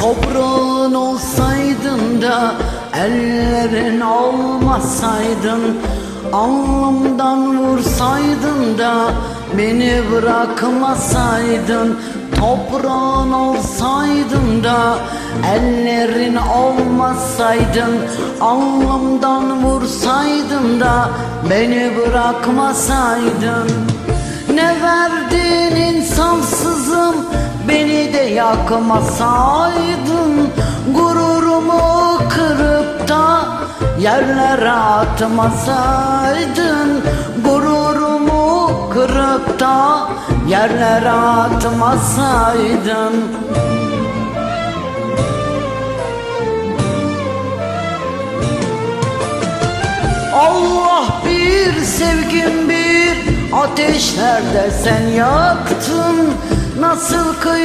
Toprağın olsaydın da ellerin olmasaydın Alnımdan vursaydın da beni bırakmasaydın. Toprağın olsaydın da ellerin olmasaydın Alnımdan vursaydın da beni bırakmasaydın. Ne verdin insafsızım beni de yakmasaydın Gururumu kırıp da yerlere atmasaydın. Gururumu kırıp da yerlere atmasaydın. Allah bir sevgim bir ateşlerde sen yaktın. Nasıl kıydın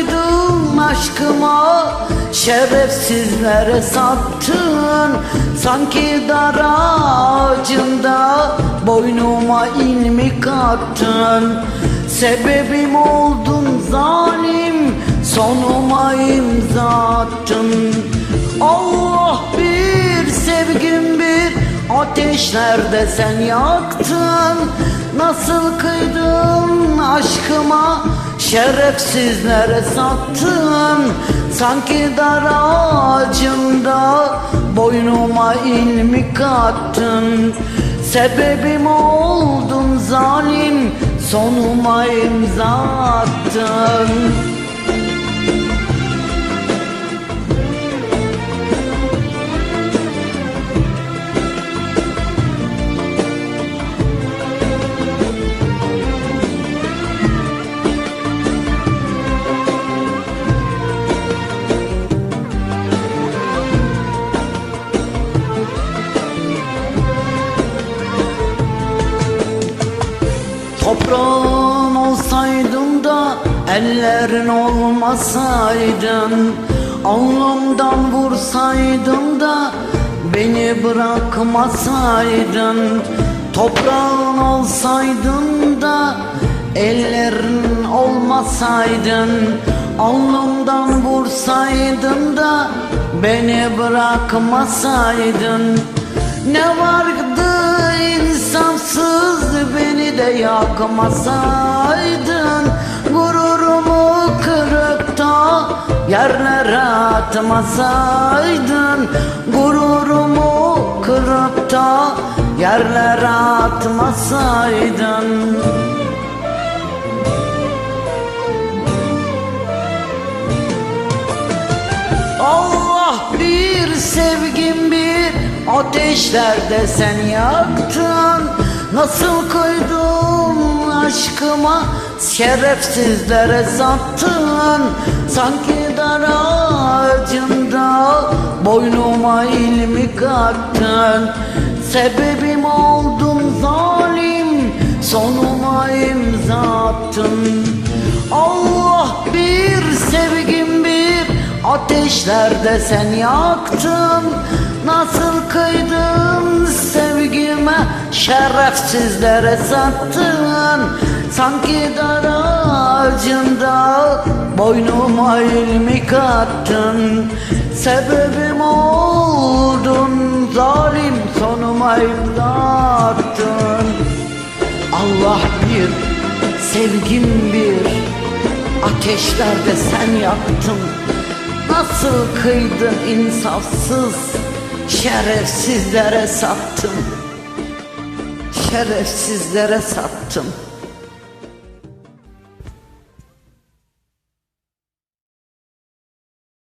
aşkıma şerefsizlere sattın. Sanki dar ağacında boynuma ilmik attın Sebebim oldun zalim sonuma imza attın. Allah bir sevgim bir ateşlerde sen yaktın. Nasıl kıydın aşkıma şerefsizlere sattın Sanki dar ağacında boynuma ilmik attın Sebebim oldun zalim sonuma imza attın Toprağın olsaydın da ellerin olmasaydın Alnımdan vursaydın da beni bırakmasaydın. Toprağın olsaydın da ellerin olmasaydın Alnımdan vursaydın da beni bırakmasaydın. Ne vardı yakmasaydın Gururumu kırıp da yerlere atmasaydın. Gururumu kırıp da yerlere atmasaydın. Allah bir sevgim bir ateşlerde sen yaktın Nasıl koydun aşkıma? Şerefsizlere sattın Sanki dar ağacında boynuma ilmik attın Sebebim oldun zalim sonuma imza attın. Allah bir sevgim bir ateşlerde sen yaktın. Nasıl kıydın sevgime şerefsizlere sattın. Sanki dar ağacında boynuma ilmik attın Sebebim oldun zalim sonuma imza attın Allah bir, sevgim bir Ateşlerde sen yaktın. Nasıl kıydın insafsız Şerefsizlere sattın Şerefsizlere sattın